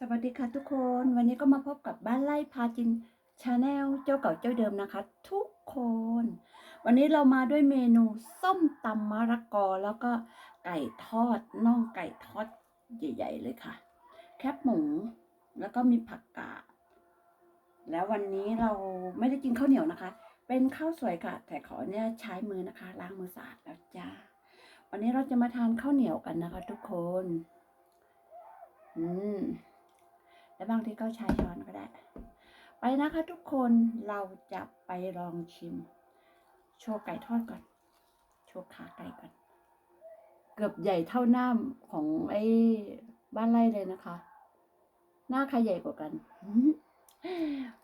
สวัสดีค่ะทุกคนวันนี้ก็มาพบกับบ้านไร่พาจินชาแนลเจ้าเก่าเจ้าเดิมนะคะ ทุกคน วันนี้เรามาด้วยเมนูส้มตำมะระกอแล้วก็ไก่ทอดน่องไก่ทอดใหญ่ ๆ เลยค่ะ แคบหมูแล้วก็มีผักกาดแล้ววันนี้เราไม่ได้กินข้าวเหนียวนะคะ เป็นข้าวสวยค่ะ แต่ขอเนี่ยใช้มือนะคะ ล้างมือสะอาดแล้วจ้าวันนี้เราจะมาทานข้าวเหนียวกันนะคะ ทุกคน อืม และบางทีก็ใช้ช้อนก็ได้ ไปนะคะทุกคนเราจะไปลองชิม โชว์ไก่ทอดก่อน โชว์ขาไก่ก่อน เกือบใหญ่เท่าหน้าของไอ้บ้านไร่เลยนะคะ หน้าใครใหญ่กว่ากัน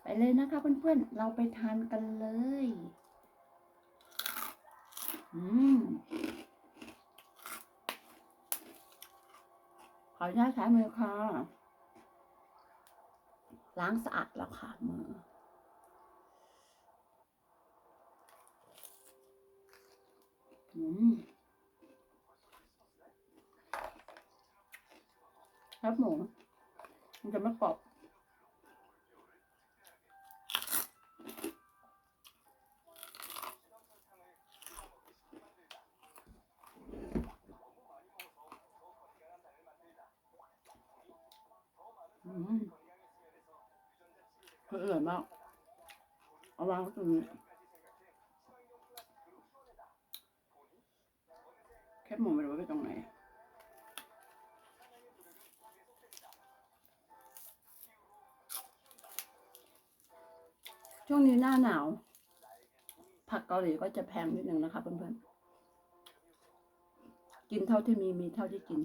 ไปเลยนะคะเพื่อนๆ เราไปทานกันเลยอืมขออนุญาตใช้มือค่ะ ล้างสะอาดแล้วค่ะมืออืมครับหมูมันจะไม่กรอบอืม อออร่อยมากเอาวางไว้ตรงนี้แคบหมูไม่รู้ว่าไปตรงไหนช่วงนี้หน้าหนาว ผักเกาหลีก็จะแพงนิดหนึ่งนะคะเพื่อนๆกินเท่าที่มีมีเท่าที่กิน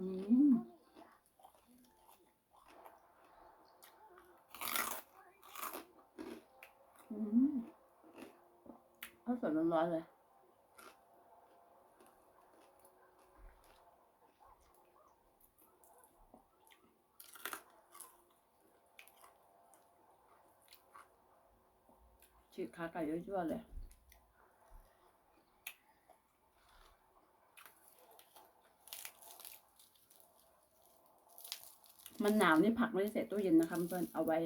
ข้าวสวยร้อนๆเลยฉีกขาไก่ยั่วๆเลย มันหนาวนี่ผักไม่ได้ใส่ตู้เย็นนะคะเพื่อนเอาไว้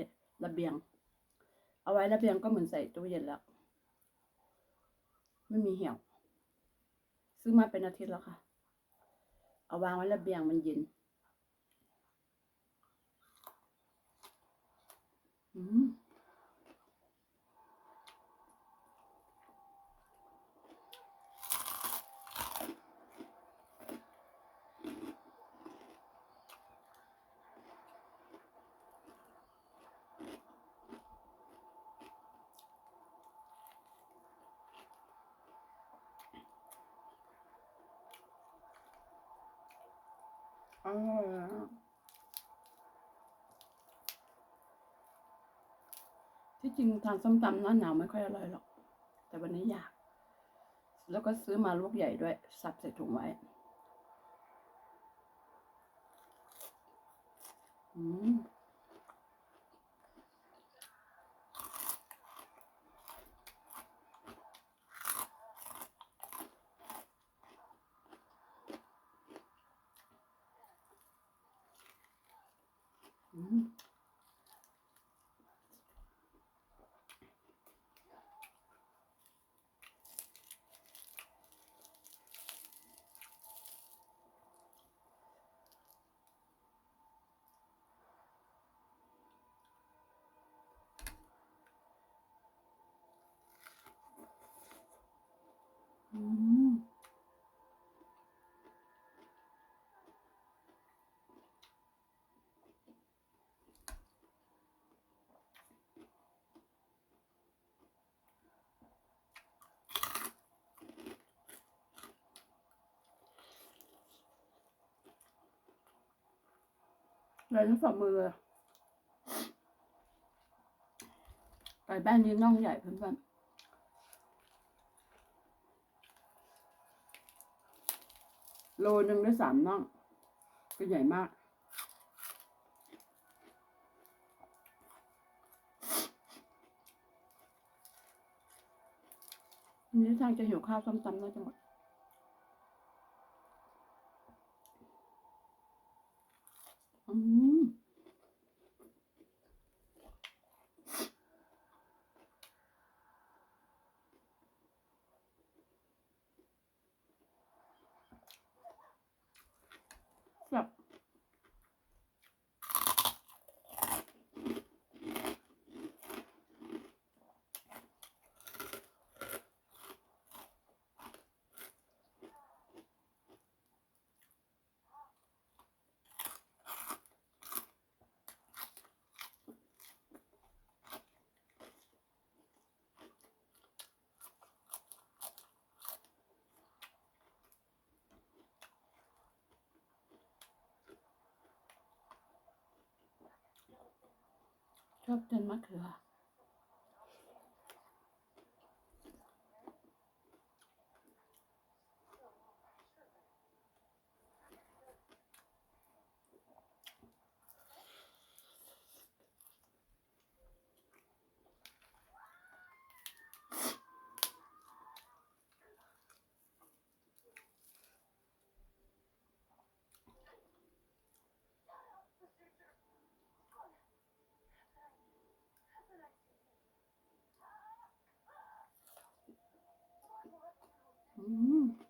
ระเบียง เอาไว้ระเบียงก็เหมือนใส่ตู้เย็นแล้ว ไม่มีเหี่ยว ซื้อมาเป็นอาทิตย์แล้วค่ะ เอาวางไว้ระเบียงมันเย็นอืม อร่อที่จริงทานส้มตำหน้าหนาวไม่ค่อยอร่อยหรอก แต่วันนี้อยาก แล้วก็ซื้อมาลูกใหญ่ด้วย สับใส่ถุงไว้ อืม อืม อืมเลยทั้งฝ่ามือเลยไก่แป้นนี้น่องใหญ่เพื่อนๆ โลหนึ่งได้สามน่อง ก็ใหญ่มากอันนี้ทางจะหิวข้าวซ้ำๆน่าจะหมด ชอบกิ น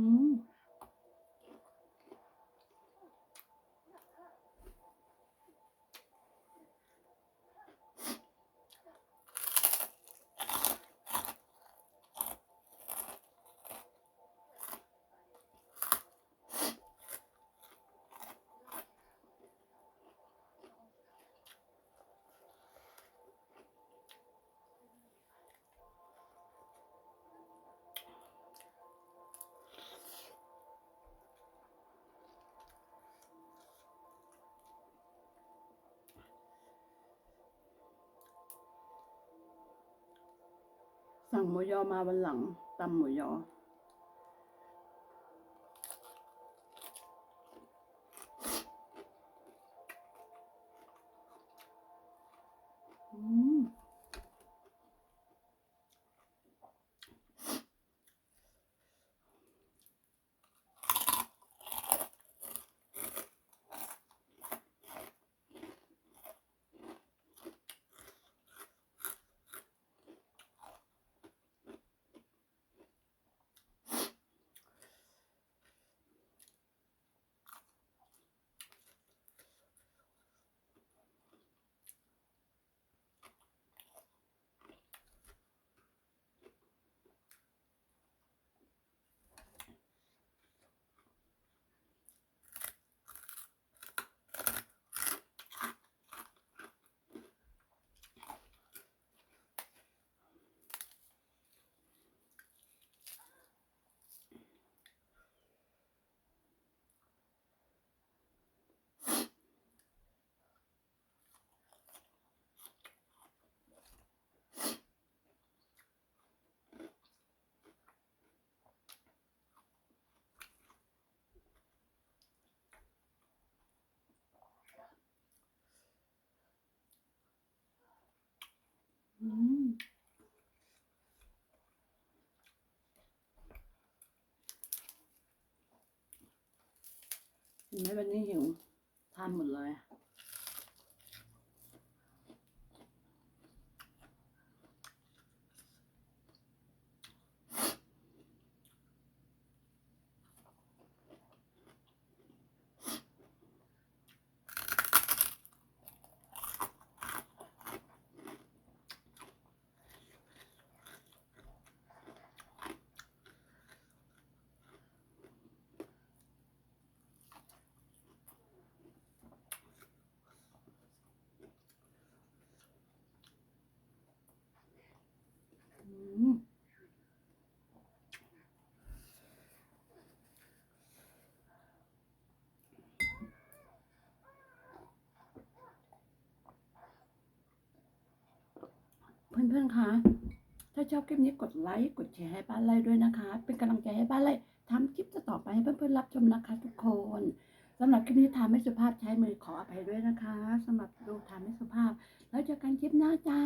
อื สั่งหมูยอมาวันหลังตำหมูยอม อืม เห็นไหมวันนี้หิวทานหมดเลย อืม เพื่อนๆคะถ้าชอบคลิปนี้กดไลค์กดแชร์ให้บ้านไล่ด้วยนะคะ เป็นกำลังใจให้บ้านไล่ทำคลิปต่อไปให้เพื่อนๆรับชมนะคะ ทุกคนสำหรับคลิปนี้ทำไม่สุภาพใช้มือขออภัยด้วยนะคะสำหรับดูทำไม่สุภาพ แล้วเจอกันคลิปหน้าจ้า